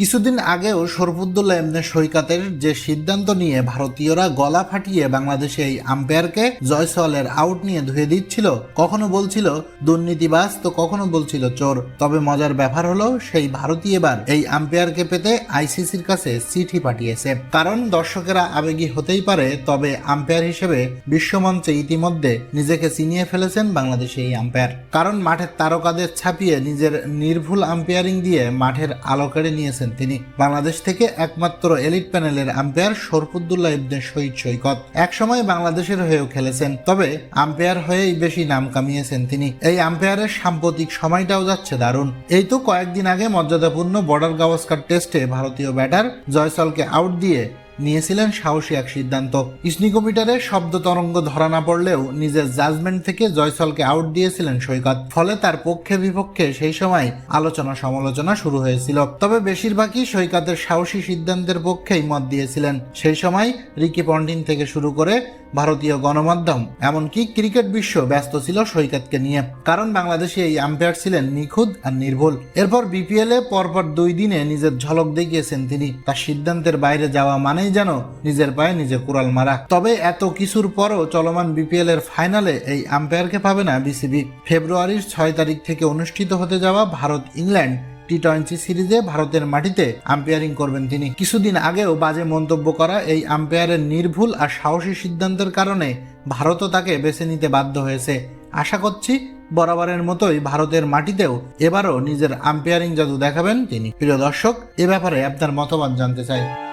কিছুদিন আগেও শরফুদ্দুল্লাহ এমনি সৈকতের যে সিদ্ধান্ত নিয়ে ভারতীয়রা গলা ফাটিয়ে বাংলাদেশে এই আম্পায়ারকে জয়সওয়ালের আউট নিয়ে ধুয়ে দিচ্ছিল, কখনো বলছিল দুর্নীতিবাজ, তো কখনো বলছিল চোর। তবে মজার ব্যাপার হলো, সেই ভারতীয় এবার এই আম্পায়ারকে পেতে আইসিসির কাছে চিঠি পাঠিয়েছে। কারণ দর্শকেরা আবেগী হতেই পারে, তবে আম্পায়ার হিসেবে বিশ্বমঞ্চে ইতিমধ্যে নিজেকে চিনিয়ে ফেলেছেন বাংলাদেশে এই আম্পায়ার। কারণ মাঠের তারকাদের ছাপিয়ে নিজের নির্ভুল আম্পায়ারিং দিয়ে মাঠের আলো কেড়ে নিয়েছেন তিনি। বাংলাদেশ থেকে একমাত্র এলিট প্যানেলের আম্পায়ার শরফুদ্দুল্লাহ ইবনে শহীদ সৈকত। একসময় বাংলাদেশের হয়েও খেলেছেন, তবে আম্পায়ার হয়েই বেশি নাম কামিয়েছেন তিনি। এই আম্পায়ারের সাম্প্রতিক সময়টাও যাচ্ছে দারুণ। এই তো কয়েকদিন আগে মর্যাদাপূর্ণ বর্ডার গাওয়াস্কার টেস্টে ভারতীয় ব্যাটার জয়সলকে আউট দিয়ে নিয়েছিলেন সাহসী এক সিদ্ধান্ত। স্নিকোমিটারে শব্দ তরঙ্গ ধরা না পড়লেও নিজের জাজমেন্ট থেকে জয়সলকে আউট দিয়েছিলেন সৈকত। ফলে তার পক্ষে বিপক্ষে সেই সময় আলোচনা সমালোচনা শুরু হয়েছিল। তবে বেশিরভাগই সৈকতের সাহসী সিদ্ধান্তের পক্ষেই মত দিয়েছিলেন। সেই সময় রিকি পন্ডিন থেকে শুরু করে ভারতীয় গণমাধ্যম, এমনকি ক্রিকেট বিশ্ব ব্যস্ত ছিল সৈকতকে নিয়ে। কারণ বাংলাদেশে এই আম্পায়ার ছিলেন নিখুঁত আর নির্ভুল। এরপর বিপিএল পরপর দুই দিনে নিজের ঝলক দেখিয়েছেন তিনি। তার সিদ্ধান্তের বাইরে যাওয়া মানেই যেন নিজের পায়ে নিজে কুড়াল মারা। তবে এত কিছুর পরও চলমান বিপিএল এর ফাইনালে এই আম্পায়ারকে পাবে না বিসিবি। ফেব্রুয়ারির ছয় তারিখ থেকে অনুষ্ঠিত হতে যাওয়া ভারত ইংল্যান্ড টি টোয়েন্টি সিরিজে ভারতের মাটিতে আম্পায়ারিং করবেন তিনি। কিছুদিন আগেও বাজে মন্তব্য করা এই আম্পায়ারের নির্ভুল আর সাহসী সিদ্ধান্তের কারণে ভারতও তাকে বেছে নিতে বাধ্য হয়েছে। আশা করছি বরাবরের মতোই ভারতের মাটিতেও এবারও নিজের আম্পায়ারিং জাদু দেখাবেন তিনি। প্রিয় দর্শক, এ ব্যাপারে আপনার মতামত জানতে চাই।